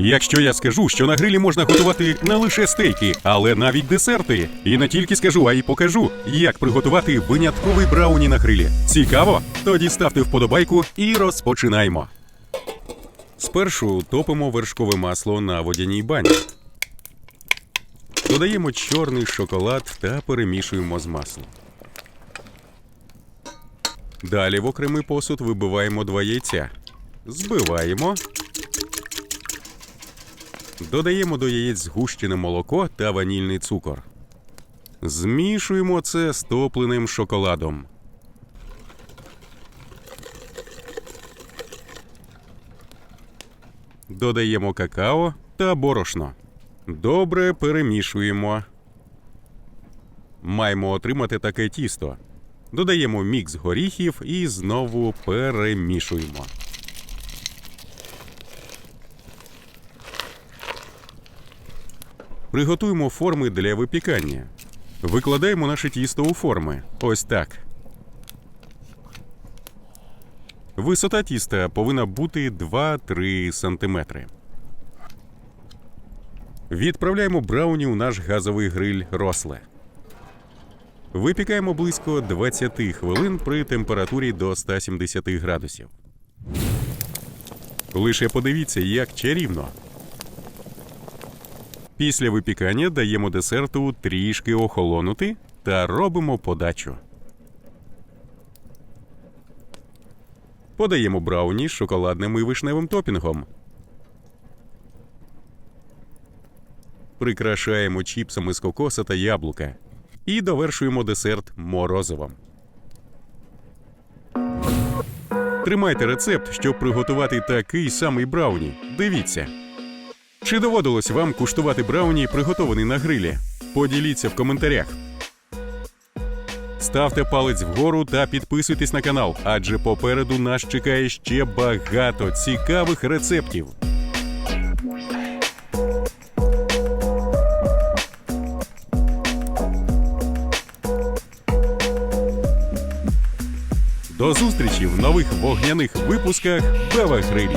Якщо я скажу, що на грилі можна готувати не лише стейки, але навіть десерти. І не тільки скажу, а й покажу, як приготувати винятковий брауні на грилі. Цікаво? Тоді ставте вподобайку і розпочинаємо. Спершу топимо вершкове масло на водяній бані. Додаємо чорний шоколад та перемішуємо з маслом. Далі в окремий посуд вибиваємо два яйця. Збиваємо. Додаємо до яєць згущене молоко та ванільний цукор. Змішуємо це з топленим шоколадом. Додаємо какао та борошно. Добре перемішуємо. Маємо отримати таке тісто. Додаємо мікс горіхів і знову перемішуємо. Приготуємо форми для випікання. Викладаємо наше тісто у форми. Ось так. Висота тіста повинна бути 2-3 см. Відправляємо брауні у наш газовий гриль росле. Випікаємо близько 20 хвилин при температурі до 170 градусів. Лише подивіться, як чарівно. Після випікання даємо десерту трішки охолонути та робимо подачу. Подаємо брауні з шоколадним і вишневим топінгом. Прикрашаємо чіпсами з кокоса та яблука. І довершуємо десерт морозивом. Тримайте рецепт, щоб приготувати такий самий брауні. Дивіться. Чи доводилось вам куштувати брауні, приготований на грилі? Поділіться в коментарях. Ставте палець вгору та підписуйтесь на канал, адже попереду нас чекає ще багато цікавих рецептів. До зустрічі в нових вогняних випусках Бева Гриль.